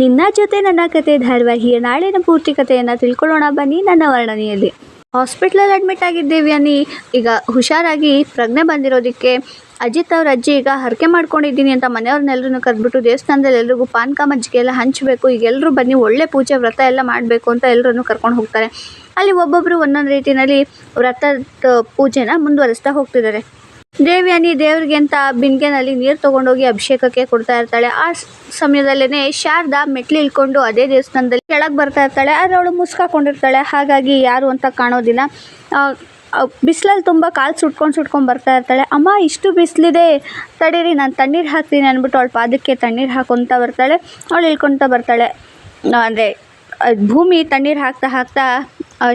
ನಿನ್ನ ಜೊತೆ ನನ್ನ ಕತೆ ಧಾರಾವಾಹಿಯ ನಾಳಿನ ಪೂರ್ತಿ ಕಥೆಯನ್ನು ತಿಳ್ಕೊಳ್ಳೋಣ ಬನ್ನಿ ನನ್ನ ವರ್ಣನೆಯಲ್ಲಿ. ಹಾಸ್ಪಿಟ್ಲಲ್ಲಿ ಅಡ್ಮಿಟ್ ಆಗಿದ್ದೇವೆ ಅನ್ನಿ. ಈಗ ಹುಷಾರಾಗಿ ಪ್ರಜ್ಞೆ ಬಂದಿರೋದಕ್ಕೆ ಅಜಿತ್ ಅವ್ರ ಅಜ್ಜಿ ಈಗ ಹರಕೆ ಮಾಡ್ಕೊಂಡಿದ್ದೀನಿ ಅಂತ ಮನೆಯವ್ರನ್ನೆಲ್ಲರೂ ಕರೆದ್ಬಿಟ್ಟು ದೇವಸ್ಥಾನದಲ್ಲಿ ಎಲ್ರಿಗೂ ಪಾನಕ ಮಜ್ಜಿಗೆ ಎಲ್ಲ ಹಂಚಬೇಕು. ಈಗ ಎಲ್ಲರೂ ಬನ್ನಿ ಒಳ್ಳೆ ಪೂಜೆ ವ್ರತ ಎಲ್ಲ ಮಾಡಬೇಕು ಅಂತ ಎಲ್ಲರನ್ನು ಕರ್ಕೊಂಡು ಹೋಗ್ತಾರೆ. ಅಲ್ಲಿ ಒಬ್ಬೊಬ್ಬರು ಒಂದೊಂದು ರೀತಿಯಲ್ಲಿ ವ್ರತದ ಪೂಜೆನ ಮುಂದುವರಿಸ್ತಾ ಹೋಗ್ತಿದ್ದಾರೆ. ದೇವ್ಯಾನಿ ದೇವ್ರಿಗೆ ಅಂತ ಬಿಂದಿಗೆನಲ್ಲಿ ನೀರು ತೊಗೊಂಡೋಗಿ ಅಭಿಷೇಕಕ್ಕೆ ಕೊಡ್ತಾ ಇರ್ತಾಳೆ. ಆ ಸಮಯದಲ್ಲೇನೆ ಸಮಯದಲ್ಲೇ ಶಾರದಾ ಮೆಟ್ಲು ಇಳ್ಕೊಂಡು ಅದೇ ದೇವಸ್ಥಾನದಲ್ಲಿ ಕೆಳಗೆ ಬರ್ತಾ ಇರ್ತಾಳೆ. ಆದರೆ ಅವಳು ಮುಸ್ಕಾಕೊಂಡಿರ್ತಾಳೆ ಹಾಗಾಗಿ ಯಾರು ಅಂತ ಕಾಣೋದಿಲ್ಲ ಬಿಸಿಲಲ್ಲಿ ತುಂಬ ಕಾಲು ಸುಟ್ಕೊಂಡು ಸುಟ್ಕೊಂಡು ಬರ್ತಾ ಇರ್ತಾಳೆ. ಅಮ್ಮ, ಇಷ್ಟು ಬಿಸಿಲಿದೆ. ತಡೀರಿ, ನಾನು ತಣ್ಣೀರು ಹಾಕ್ತೀನಿ ಅಂದ್ಬಿಟ್ಟು ಅವಳು ಪಾದಕ್ಕೆ ತಣ್ಣೀರು ಹಾಕೊತ ಬರ್ತಾಳೆ. ಅವಳು ಇಳ್ಕೊತ ಬರ್ತಾಳೆ. ಅಂದರೆ ಭೂಮಿ ತಣ್ಣೀರು ಹಾಕ್ತಾ ಹಾಕ್ತಾ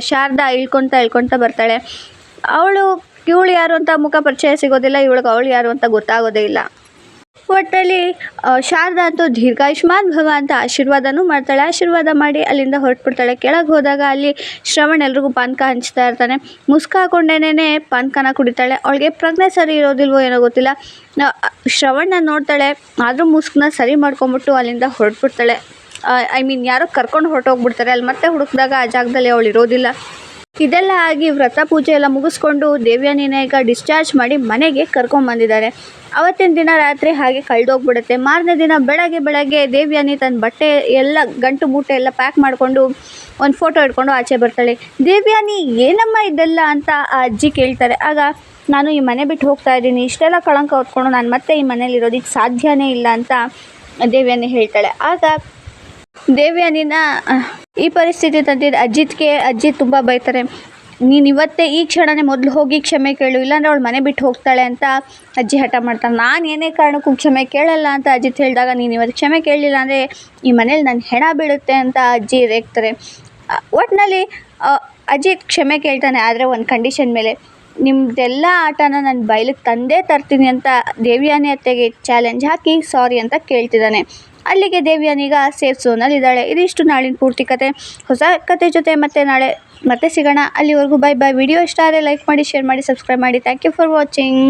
ಶಾರದಾ ಇಳ್ಕೊತ ಇಳ್ಕೊತ ಬರ್ತಾಳೆ. ಅವಳು ಇವಳು ಯಾರು ಅಂತ ಮುಖ ಪರಿಚಯ ಸಿಗೋದಿಲ್ಲ, ಇವಳಿಗೆ ಅವಳು ಯಾರು ಅಂತ ಗೊತ್ತಾಗೋದೇ ಇಲ್ಲ. ಒಟ್ಟಲ್ಲಿ ಶಾರದಾ ಅಂತೂ ದೀರ್ಘಾಯುಷ್ಮಾನ್ ಭವ ಅಂತ ಆಶೀರ್ವಾದನೂ ಮಾಡ್ತಾಳೆ. ಆಶೀರ್ವಾದ ಮಾಡಿ ಅಲ್ಲಿಂದ ಹೊರಟ್ಬಿಡ್ತಾಳೆ. ಕೆಳಗೆ ಹೋದಾಗ ಅಲ್ಲಿ ಶ್ರವಣ್ ಎಲ್ರಿಗೂ ಪಾನಕ ಹಂಚ್ತಾ ಇರ್ತಾನೆ. ಮುಸ್ಕ ಹಾಕೊಂಡೇನೆ ಪಾನಕನ ಕುಡಿತಾಳೆ. ಅವಳಿಗೆ ಪ್ರಜ್ಞೆ ಸರಿ ಇರೋದಿಲ್ವೋ ಏನೋ ಗೊತ್ತಿಲ್ಲ. ಶ್ರವಣ್ಣ ನೋಡ್ತಾಳೆ. ಆದರೂ ಮುಸ್ಕನ್ನ ಸರಿ ಮಾಡ್ಕೊಂಬಿಟ್ಟು ಅಲ್ಲಿಂದ ಹೊರಟ್ಬಿಡ್ತಾಳೆ. ಐ ಮೀನ್ ಯಾರೋ ಕರ್ಕೊಂಡು ಹೊರಟೋಗ್ಬಿಡ್ತಾರೆ. ಅಲ್ಲಿ ಮತ್ತೆ ಹುಡುಕಿದಾಗ ಆ ಜಾಗದಲ್ಲಿ ಅವಳು ಇರೋದಿಲ್ಲ ಇದೆಲ್ಲ ಆಗಿ ವ್ರತ ಪೂಜೆ ಎಲ್ಲ ಮುಗಿಸ್ಕೊಂಡು ದೇವ್ಯಾನಿನ ಈಗ ಡಿಸ್ಚಾರ್ಜ್ ಮಾಡಿ ಮನೆಗೆ ಕರ್ಕೊಂಬಂದಿದ್ದಾರೆ ಅವತ್ತಿನ ದಿನ ರಾತ್ರಿ ಹಾಗೆ ಕಳೆದೋಗ್ಬಿಡುತ್ತೆ. ಮಾರನೇ ದಿನ ಬೆಳಗ್ಗೆ ಬೆಳಗ್ಗೆ ದೇವ್ಯಾನಿ ತನ್ನ ಬಟ್ಟೆ ಎಲ್ಲ, ಗಂಟು ಮೂಟೆ ಎಲ್ಲ ಪ್ಯಾಕ್ ಮಾಡಿಕೊಂಡು ಒಂದು ಫೋಟೋ ಇಟ್ಕೊಂಡು ಆಚೆ ಬರ್ತಾಳೆ. ದೇವ್ಯಾನಿ, ಏನಮ್ಮ ಇದೆಲ್ಲ? ಅಂತ ಆ ಅಜ್ಜಿ ಕೇಳ್ತಾರೆ. ಆಗ, ನಾನು ಈ ಮನೆ ಬಿಟ್ಟು ಹೋಗ್ತಾ ಇದ್ದೀನಿ. ಇಷ್ಟೆಲ್ಲ ಕಳಂಕ ಹೊತ್ಕೊಂಡು ನಾನು ಮತ್ತೆ ಈ ಮನೇಲಿ ಇರೋದಕ್ಕೆ ಸಾಧ್ಯನೇ ಇಲ್ಲ ಅಂತ ದೇವ್ಯಾನಿ ಹೇಳ್ತಾಳೆ. ಆಗ ದೇವ್ಯಾನಿನ ಈ ಪರಿಸ್ಥಿತಿ ತಂದಿದ್ದು ಅಜಿತ್ಗೆ ಅಜ್ಜಿ ತುಂಬ ಬೈತಾರೆ. ನೀನು ಇವತ್ತೇ ಈ ಕ್ಷಣನೇ ಮೊದಲು ಹೋಗಿ ಕ್ಷಮೆ ಕೇಳು, ಇಲ್ಲಾಂದರೆ ಅವಳು ಮನೆ ಬಿಟ್ಟು ಹೋಗ್ತಾಳೆ ಅಂತ ಅಜ್ಜಿ ಹಠ ಮಾಡ್ತಾಳೆ. ನಾನು ಏನೇ ಕಾರಣಕ್ಕೂ ಕ್ಷಮೆ ಕೇಳಲ್ಲ ಅಂತ ಅಜಿತ್ ಹೇಳಿದಾಗ ನೀನು ಇವತ್ತು ಕ್ಷಮೆ ಕೇಳಲಿಲ್ಲ ಅಂದರೆ ಈ ಮನೇಲಿ ನನ್ನ ಹೆಣ ಬೀಳುತ್ತೆ ಅಂತ ಅಜ್ಜಿ ರೇಗ್ತಾರೆ. ಒಟ್ಟಿನಲ್ಲಿ ಅಜಿತ್ ಕ್ಷಮೆ ಕೇಳ್ತಾನೆ, ಆದರೆ ಒಂದು ಕಂಡೀಷನ್ ಮೇಲೆ. ನಿಮ್ಮದೆಲ್ಲ ಆಟನ ನಾನು ಬಯಲಿಗೆ ತಂದೇ ತರ್ತೀನಿ ಅಂತ ದೇವಿಯಾನಿ ಅತ್ತೆಗೆ ಚಾಲೆಂಜ್ ಹಾಕಿ ಸಾರಿ ಅಂತ ಕೇಳ್ತಿದ್ದಾನೆ. ಅಲ್ಲಿಗೆ ದೇವ್ಯಾನೀಗ ಸೇಫ್ ಝೋನಲ್ಲಿ ಇದ್ದಾಳೆ. ಇದಿಷ್ಟು ನಾಳಿನ ಪೂರ್ತಿ ಕತೆ. ಹೊಸ ಕತೆ ಜೊತೆ ಮತ್ತೆ ನಾಳೆ ಮತ್ತೆ ಸಿಗೋಣ. ಅಲ್ಲಿವರೆಗೂ ಬೈ ಬೈ ವಿಡಿಯೋ ಇಷ್ಟ ಆದರೆ ಲೈಕ್ ಮಾಡಿ ಶೇರ್ ಮಾಡಿ ಸಬ್ಸ್ಕ್ರೈಬ್ ಮಾಡಿ. Thank you for watching